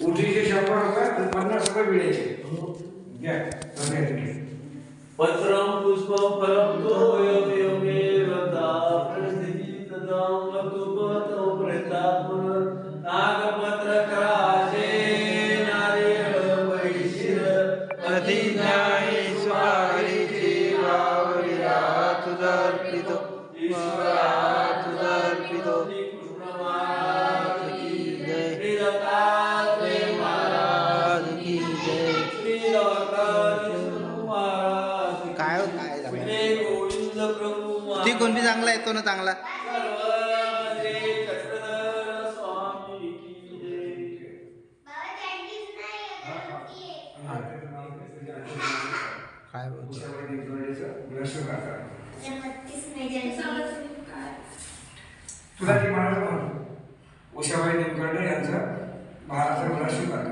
ઉઠી છે શંકર હતા પંદર સમય વીણે છે. પત્રમ પુષ્પમ ફલમ તો. ती कोणती चांगला येतो ना चांगला. काय तुला ती महाराज म्हणतो उषाबाई निमकर्णे यांचा महाराजा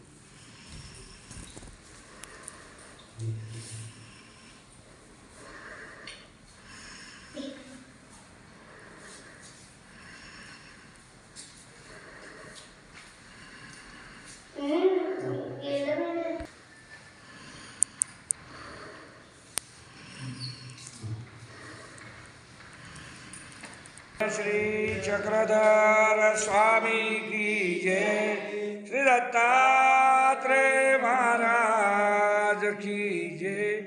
श्री चक्रधर स्वामी की जय। श्री दत्तात्रय महाराज की जय।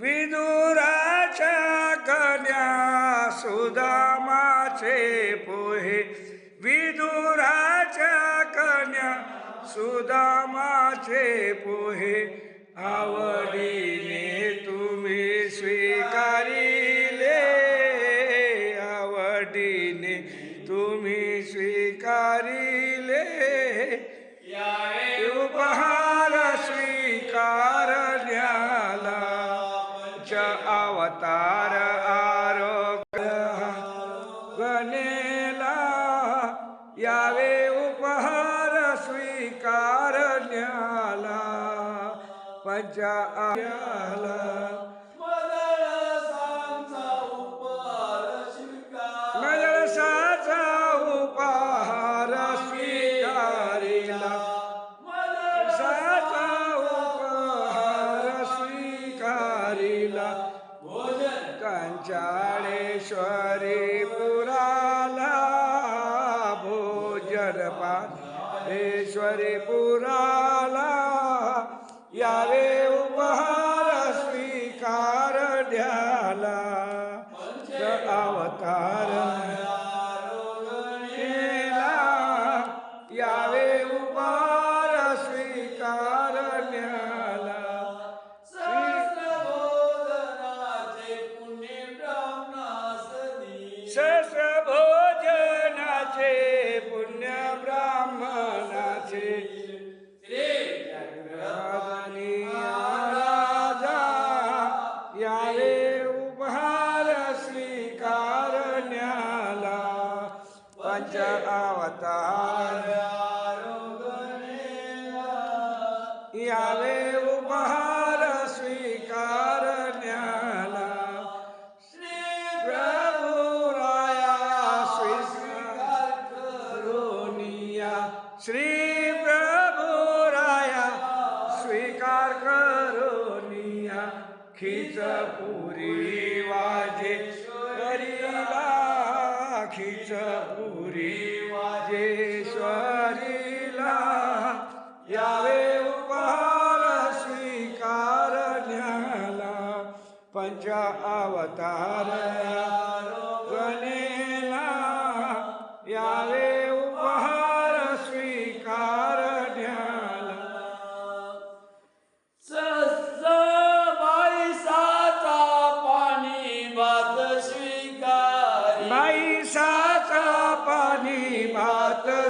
विदुराच्या कन्या सुदामाचे पोहे। विदुराच्या कन्या सुदामाचे पोहे। आवडीने तुम्ही स्वीकारी अवतार आरोग्य गणेला यावे उपहार स्वीकारण्याला पंचाला पाश्वरी पुराला यावे उपहार पुरी वाजेश्वरीला यावे उपहार स्वीकार न्याला पंच अवतार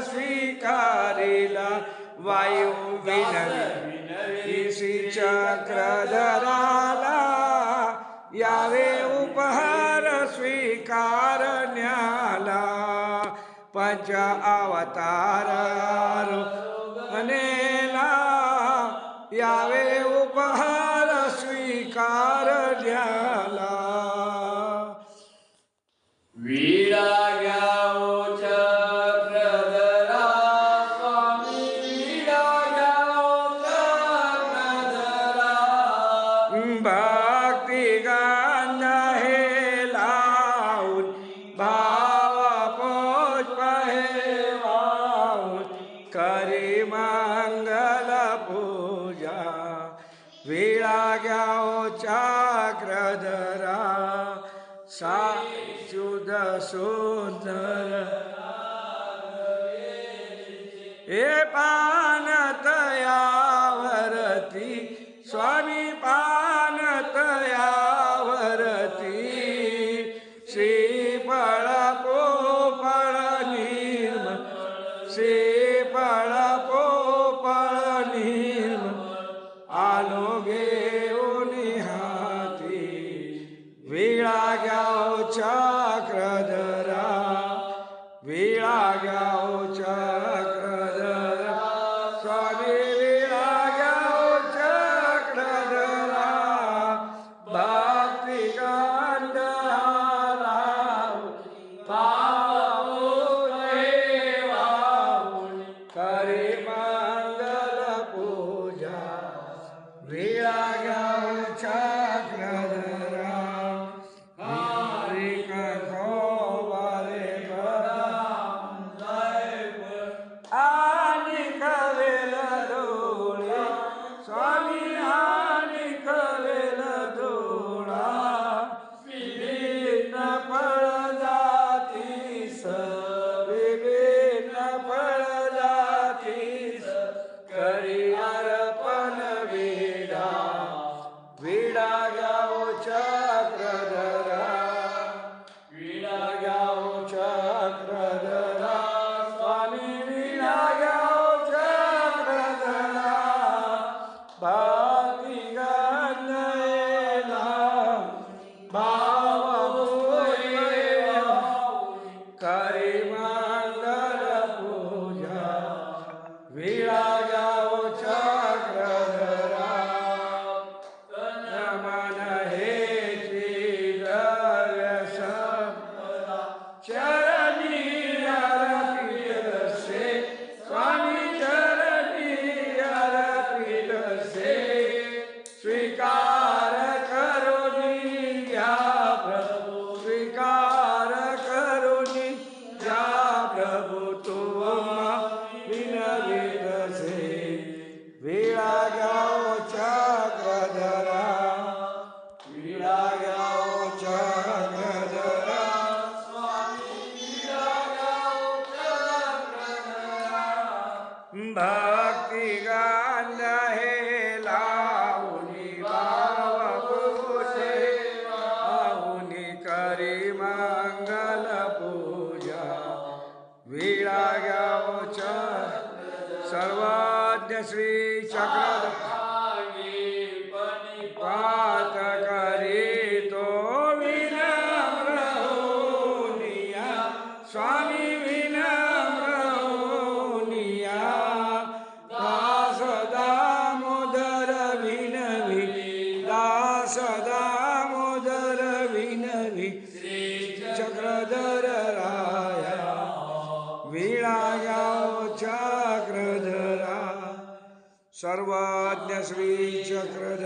स्वीकारिला. वायू विनवी चक्रधराला. यावे उपहार स्वीकार न्याला पंच अवतार अनेला. यावे भक्ती गान हे लावून भाव पुष्प हे करी मंगल पूजा. विळा घ्याओ चाक्रधरा सा शुद सुंदर. हे पान तयावरती स्वामी पा care वेळा सर्वाज्ञ श्री चक्र सर्वज्ञ श्री चक्रध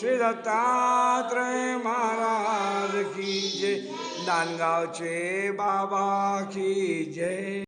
श्री दत्तात्रय महाराज की जय। नांदगावचे बाबा की जय।